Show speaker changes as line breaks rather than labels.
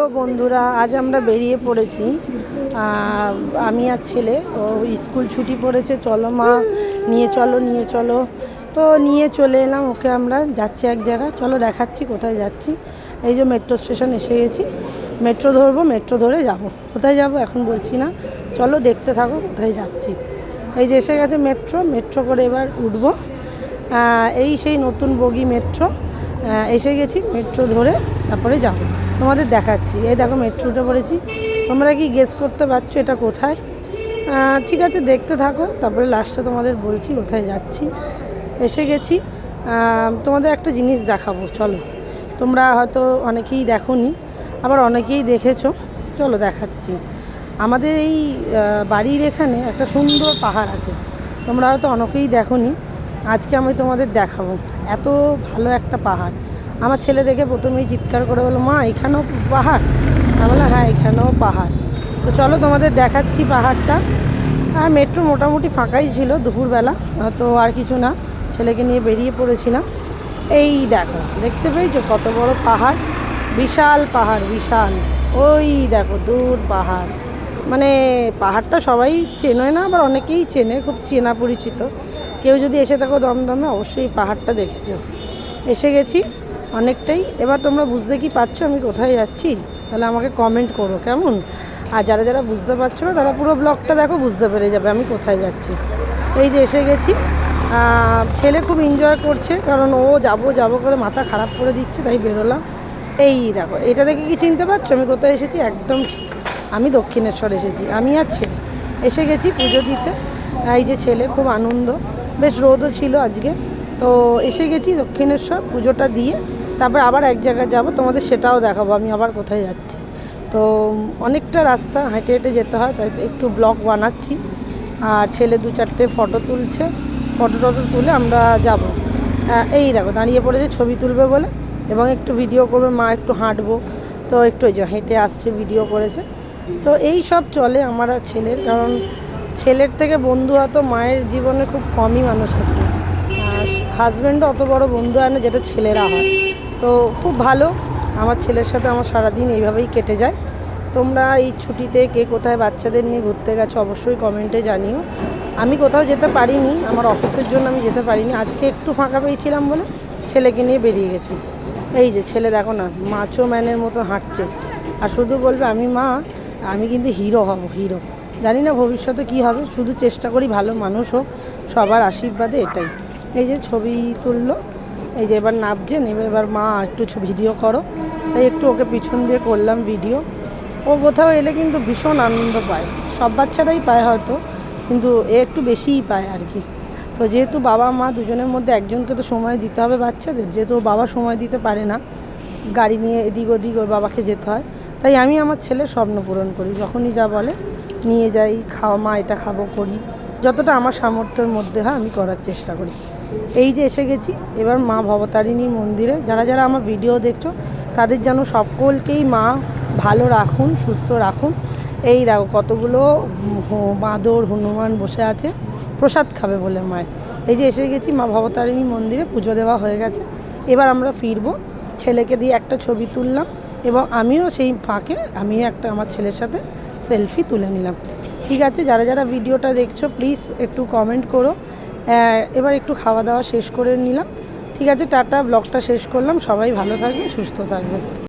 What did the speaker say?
তো বন্ধুরা, আজ আমরা বেরিয়ে পড়েছি। আমি আর ছেলে ও স্কুল ছুটি পড়েছে, চলো মা, নিয়ে চলো নিয়ে চলো। তো নিয়ে চলে এলাম, ওকে আমরা যাচ্ছি এক জায়গায়। চলো দেখাচ্ছি কোথায় যাচ্ছি। এই যে মেট্রো স্টেশন এসে গেছি। মেট্রো ধরবো মেট্রো ধরে যাব। কোথায় যাব এখন বলছি না। চলো দেখতে থাকো কোথায় যাচ্ছি। এই যে এসে গেছে মেট্রো মেট্রো করে এবার উঠবো। এই সেই নতুন বগি মেট্রো এসে গেছি মেট্রো ধরে তারপরে যাব। তোমাদের দেখাচ্ছি। এই দেখো মেট্রোটা পড়েছি। তোমরা কি গেস করতে পারছ এটা কোথায়? ঠিক আছে, দেখতে থাকো। তারপরে লাস্টে তোমাদের বলছি কোথায় যাচ্ছি। এসে গেছি। তোমাদের একটা জিনিস দেখাবো, চলো। তোমরা হয়তো অনেকেই দেখোনি, আবার অনেকেই দেখেছ। চলো দেখাচ্ছি। আমাদের এই বাড়ির এখানে একটা সুন্দর পাহাড় আছে। তোমরা হয়তো অনেকেই দেখোনি। আজকে আমি তোমাদের দেখাবো। এত ভালো একটা পাহাড়। আমার ছেলে দেখে প্রথমেই চিৎকার করে বলল, মা, এখানেও পাহাড়? আমি বললাম হ্যাঁ এখানেও পাহাড়। তো চলো তোমাদের দেখাচ্ছি পাহাড়টা। আর মেট্রো মোটামুটি ফাঁকাই ছিল দুপুরবেলা, তো আর কিছু না, ছেলেকে নিয়ে বেরিয়ে পড়েছিলাম। এই দেখো, দেখতে পেয়েছ কত বড় পাহাড়? বিশাল পাহাড়, বিশাল। ওই দেখো, দূর পাহাড়। মানে পাহাড়টা সবাই চেনে না, আবার অনেকেই চেনে, খুব চেনা পরিচিত। কেউ যদি এসে থাকো দমদমে, অবশ্যই পাহাড়টা দেখেছ। এসে গেছি। অনেকটাই। এবার তোমরা বুঝতে কি পারছ আমি কোথায় যাচ্ছি? তাহলে আমাকে কমেন্ট করো, কেমন? আর যারা যারা বুঝতে পারছ না, তারা পুরো ব্লগটা দেখো, বুঝতে পেরে যাবে আমি কোথায় যাচ্ছি। এই যে এসে গেছি। ছেলে খুব এনজয় করছে, কারণ ও যাব যাব করে মাথা খারাপ করে দিচ্ছে, তাই বেরোলাম। এই দেখো, এটা দেখে কি চিনতে পারছ? আমি কোথায় এসেছি? একদম আমি দক্ষিণেশ্বর এসেছি। আমি আর ছেলে। এসে গেছি পুজো দিতে। এই যে ছেলে, খুব আনন্দ। বেশ রোদও ছিল আজকে। তো এসে গেছি দক্ষিণেশ্বর পুজোটা দিয়ে। তারপর আবার এক জায়গায় যাব, তোমাদের সেটাও দেখাবো, আমি আবার কোথায় যাচ্ছি। তো অনেকটা রাস্তা, হেঁটে হেঁটে যেতে হয়, তাই একটু ব্লগ বানাচ্ছি। আর ছেলে দু চারটে ফটো তুলছে, ফটো টটো তুলে আমরা যাব। এই দেখো, দাঁড়িয়ে পড়েছে, ছবি তুলবে বলে, এবং একটু ভিডিও করবে, মা একটু হাঁটবো। তো একটু যে হেঁটে আসছে, ভিডিও করেছে। তো এই সব চলে আমার ছেলের, কারণ ছেলের থেকে বন্ধু হয়তো মায়ের জীবনে খুব কমই মানুষ আছে। হাজব্যান্ডও অত বড় বন্ধু হয় না, যেটা ছেলেরা হয়। তো খুব ভালো। আমার ছেলের সাথে আমার সারাদিন এইভাবেই কেটে যায়। তোমরা এই ছুটিতে কে কোথায় বাচ্চাদের নিয়ে ঘুরতে গেছো অবশ্যই কমেন্টে জানিও। আমি কোথাও যেতে পারিনি, আমার অফিসের জন্য আমি যেতে পারিনি। আজকে একটু ফাঁকা পেয়েছিলাম বলে ছেলেকে নিয়ে বেরিয়ে গেছি। এই যে ছেলে দেখো না, মাচো ম্যানের মতো হাঁটছে। আর শুধু বলবে, আমি মা, আমি কিন্তু হিরো হব, হিরো। জানি না ভবিষ্যতে কি হবে, শুধু চেষ্টা করি ভালো মানুষ হোক, সবার আশীর্বাদে এটাই। এই যে ছবি তুললো এই যে এবার নামছে নেমে এবার মা, একটু ভিডিও করো। তাই একটু ওকে পিছন দিয়ে করলাম ভিডিও ও কোথাও এলে কিন্তু ভীষণ আনন্দ পায়। সব বাচ্চারাই পায় হয়তো, কিন্তু এ একটু বেশিই পায় আর কি। তো যেহেতু বাবা, মা দুজনের মধ্যে একজনকে তো সময় দিতে হবে বাচ্চাদের, যেহেতু বাবা সময় দিতে পারে না, গাড়ি নিয়ে এদিক ওদিক ওর বাবাকে যেতে হয়। তাই আমি আমার ছেলের স্বপ্ন পূরণ করি। যখনই যা বলে, নিয়ে যাই খাওয়া মা এটা খাব, করি। যতটা আমার সামর্থ্যের মধ্যে, হয়, আমি করার চেষ্টা করি। এই যে এসে গেছি, এবার মা ভবতারিণী মন্দিরে। যারা যারা আমার ভিডিও দেখছ, তাদের যেন সকলকেই মা ভালো রাখুন, সুস্থ রাখুন। এই দেখো কতগুলো বাঁদর, হনুমান বসে আছে। প্রসাদ খাবে বলে মায়ের এই যে এসে গেছি, মা ভবতারিণী মন্দিরে, পুজো দেওয়া হয়ে গেছে। এবার আমরা ফিরবো। ছেলেকে দিয়ে একটা ছবি তুললাম এবং আমিও সেই ফাঁকে আমিও একটা আমার ছেলের সাথে সেলফি তুলে নিলাম। ঠিক আছে, যারা যারা ভিডিওটা দেখছ প্লিজ একটু কমেন্ট করো। এবার একটু খাওয়া দাওয়া শেষ করে নিলাম। ঠিক আছে, টাটা, ব্লগটা শেষ করলাম। সবাই ভালো থাকবে সুস্থ থাকবে